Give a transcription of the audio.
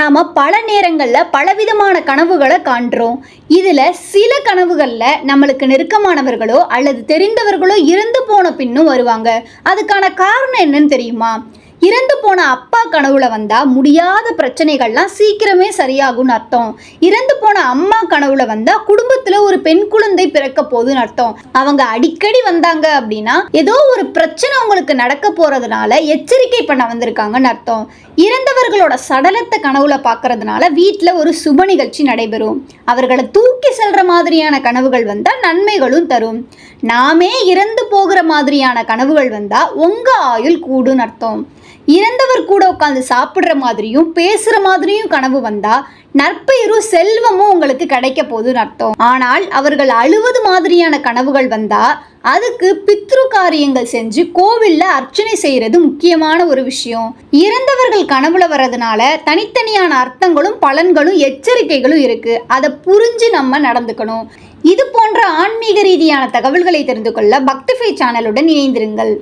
நாம் பல நேரங்களில் பலவிதமான கனவுகளை காண்றோம். இதில் சில கனவுகளில் நம்மளுக்கு நெருக்கமானவர்களோ அல்லது தெரிந்தவர்களோ இறந்து போன பின்னும் வருவாங்க. அதுக்கான காரணம் என்னன்னு தெரியுமா? இறந்து போன அப்பா கனவுல வந்தா முடியாத பிரச்சனைகள்லாம் சீக்கிரமே சரியாகும்னு அர்த்தம். இறந்து போன அம்மா கனவுல வந்தா குடும்பத்துல ஒரு பெண் குழந்தை பிறக்க போகுதுன்னு அர்த்தம். அவங்க அடிக்கடி வந்தாங்க அப்படின்னா ஏதோ ஒரு பிரச்சனை உங்களுக்கு நடக்க போறதுனால எச்சரிக்கை பண்ண வந்திருக்காங்கன்னு அர்த்தம். இறந்தவர்களோட சடலத்தை கனவுல பார்க்கறதுனால வீட்டில் ஒரு சுப நிகழ்ச்சி நடைபெறும். அவர்களை தூக்கி செல்ற மாதிரியான கனவுகள் வந்தால் நன்மைகளும் தரும். நாமே இறந்து போகிற மாதிரியான கனவுகள் வந்தா உங்க ஆயுள் கூடுன்னு அர்த்தம். இறந்தவர் கூட உட்காந்து சாப்பிட்ற மாதிரியும் பேசுற மாதிரியும் கனவு வந்தா நற்பெயரும் செல்வமும் உங்களுக்கு கிடைக்க போகுதுன்னு அர்த்தம். ஆனால் அவர்கள் அழுவது மாதிரியான கனவுகள் வந்தா அதுக்கு பித்ரு காரியங்கள் செஞ்சு கோவில்ல அர்ச்சனை செய்யறது முக்கியமான ஒரு விஷயம். இறந்தவர்கள் கனவுல வர்றதுனால தனித்தனியான அர்த்தங்களும் பலன்களும் எச்சரிக்கைகளும் இருக்கு. அதை புரிஞ்சு நம்ம நடந்துக்கணும். இது போன்ற ஆன்மீக ரீதியான தகவல்களை தெரிந்து கொள்ள பக்திஃபை சேனலுடன் இணைந்திருங்கள்.